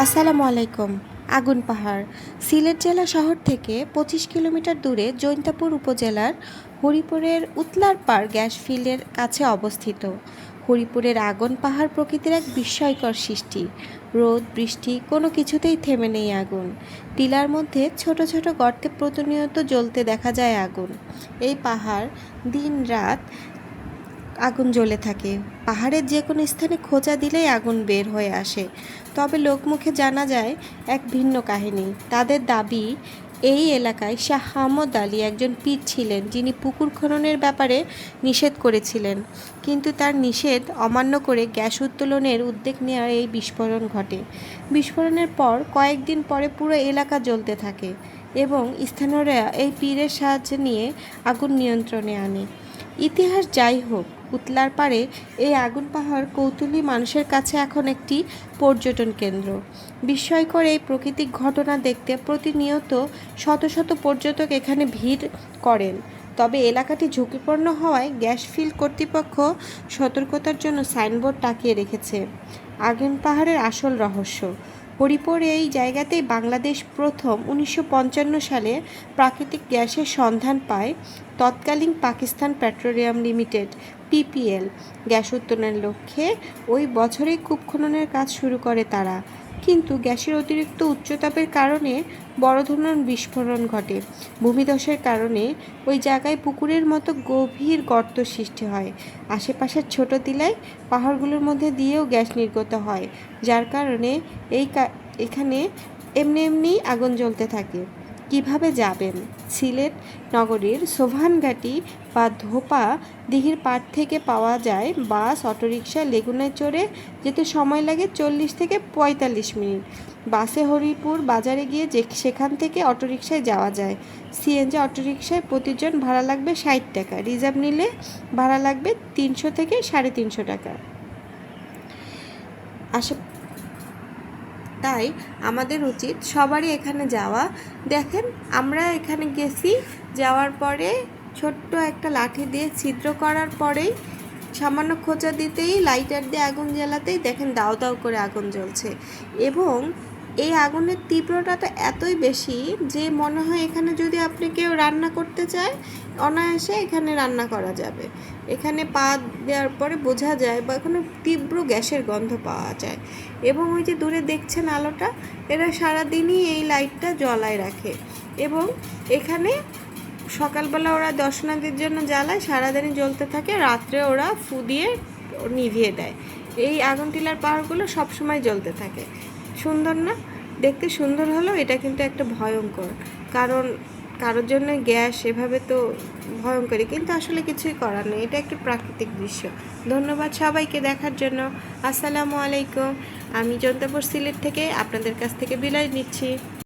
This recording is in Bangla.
আসসালামু আলাইকুম, আগুন পাহাড়। সিলেট জেলা শহর থেকে পঁচিশ কিলোমিটার দূরে জৈন্তাপুর উপজেলার হরিপুরের উতলার পাড় গ্যাস ফিল্ডের কাছে অবস্থিত। হরিপুরের আগুন পাহাড় প্রকৃতির এক বিস্ময়কর সৃষ্টি। রোদ, বৃষ্টি, কোনো কিছুতেই থেমে নেই আগুন। টিলার মধ্যে ছোট ছোট গর্তে প্রতিনিয়ত জ্বলতে দেখা যায় আগুন। এই পাহাড় দিন রাত আগুন জ্বলে থাকে। পাহাড়ের যে কোনো স্থানে খোঁজা দিলেই আগুন বের হয়ে আসে। তবে লোকমুখে জানা যায়, এক ভিন্ন কাহিনী। তাদের দাবি, এই এলাকায় শাহ আহমদ আলী একজন পীর ছিলেন যিনি পুকুর খননের ব্যাপারে নিষেধ করেছিলেন। কিন্তু তার নিষেধ অমান্য করে গ্যাস উত্তোলনের উদ্যোগ নেওয়ার এই বিস্ফোরণ ঘটে। বিস্ফোরণের পর কয়েকদিন পরে পুরো এলাকা জ্বলতে থাকে এবং স্থানীয়রা এই পীরের সাহায্য নিয়ে আগুন নিয়ন্ত্রণে আনে। ইতিহাস যাই হোক, উতলার পাড়ে এই আগুন পাহাড় কৌতূহলী মানুষের কাছে এখন একটি পর্যটন কেন্দ্র। বিস্ময়কর এই প্রাকৃতিক ঘটনা দেখতে প্রতিনিয়ত শত শত পর্যটক এখানে ভিড় করেন। তবে এলাকাটি ঝুঁকিপূর্ণ হওয়ায় গ্যাস ফিল্ড কর্তৃপক্ষ সতর্কতার জন্য সাইনবোর্ড টাকিয়ে রেখেছে। আগুন পাহাড়ের আসল রহস্য। হরিপুর এই জায়গাতেই বাংলাদেশ প্রথম উনিশশো পঞ্চান্ন সালে প্রাকৃতিক গ্যাসের সন্ধান পায় তৎকালীন Pakistan petroleum limited, PPL. Gas উত্তোলনের লক্ষ্যে ওই বছরেই কূপ খননের কাজ শুরু করে তারা। কিন্তু গ্যাসের অতিরিক্ত উচ্চতাপের কারণে বড় ধরনের বিস্ফোরণ ঘটে। ভূমিধসের কারণে ওই জায়গায় পুকুরের মতো গভীর গর্ত সৃষ্টি হয়। আশেপাশের ছোট টিলায় পাহাড়গুলোর মধ্যে দিয়েও গ্যাস নির্গত হয়, যার কারণে এই এখানে এমনি এমনি আগুন জ্বলতে থাকে। কীভাবে যাবেন? সিলেট নগরীর সোভানঘাটি বা ধোপা দিঘির পাড় থেকে পাওয়া যায় বাস, অটোরিকশা লেগুনায় চড়ে যেতে সময় লাগে চল্লিশ থেকে পঁয়তাল্লিশ মিনিট। বাসে হরিপুর বাজারে গিয়ে যে সেখান থেকে অটোরিকশায় যাওয়া যায়। সিএনজি অটোরিকশায় প্রতিজন ভাড়া লাগবে ষাট টাকা। রিজার্ভ নিলে ভাড়া লাগবে তিনশো থেকে সাড়ে তিনশো টাকা। আশা তাই আমাদের উচিত সবারই এখানে যাওয়া। দেখেন, আমরা এখানে গেছি, যাওয়ার পরে ছোট্ট একটা লাঠি দিয়ে ছিদ্র করার পরেই সামান্য খোঁচা দিতেই লাইটার দিয়ে আগুন জ্বালাতেই দেখেন দাও দাও করে আগুন জ্বলছে। এবং এই আগুনের তীব্রতাটা এতই বেশি যে মনে হয় এখানে যদি আপনি কেউ রান্না করতে চায়, অনায়াসে এখানে রান্না করা যাবে। এখানে পা দেওয়ার পরে বোঝা যায় বা এখানে তীব্র গ্যাসের গন্ধ পাওয়া যায়। এবং ওই যে দূরে দেখছেন আলোটা, এরা সারাদিনই এই লাইটটা জ্বলায় রাখে। এবং এখানে সকালবেলা ওরা দর্শনার্থীর জন্য জ্বালায়, সারাদিনই জ্বলতে থাকে, রাত্রে ওরা ফু দিয়ে নিভিয়ে দেয়। এই আগুন টিলার পাহাড়গুলো সবসময় জ্বলতে থাকে। সুন্দর না? দেখতে সুন্দর হলেও এটা কিন্তু একটা ভয়ঙ্কর। কারণ কারোর জন্য গ্যাস এভাবে তো ভয়ঙ্করই কিন্তু আসলে কিছুই করার নেই। এটা একটি প্রাকৃতিক দৃশ্য। ধন্যবাদ সবাইকে দেখার জন্য। আসসালামু আলাইকুম। আমি জন্তাপুর সিলেট থেকে আপনাদের কাছ থেকে বিদায় নিচ্ছি।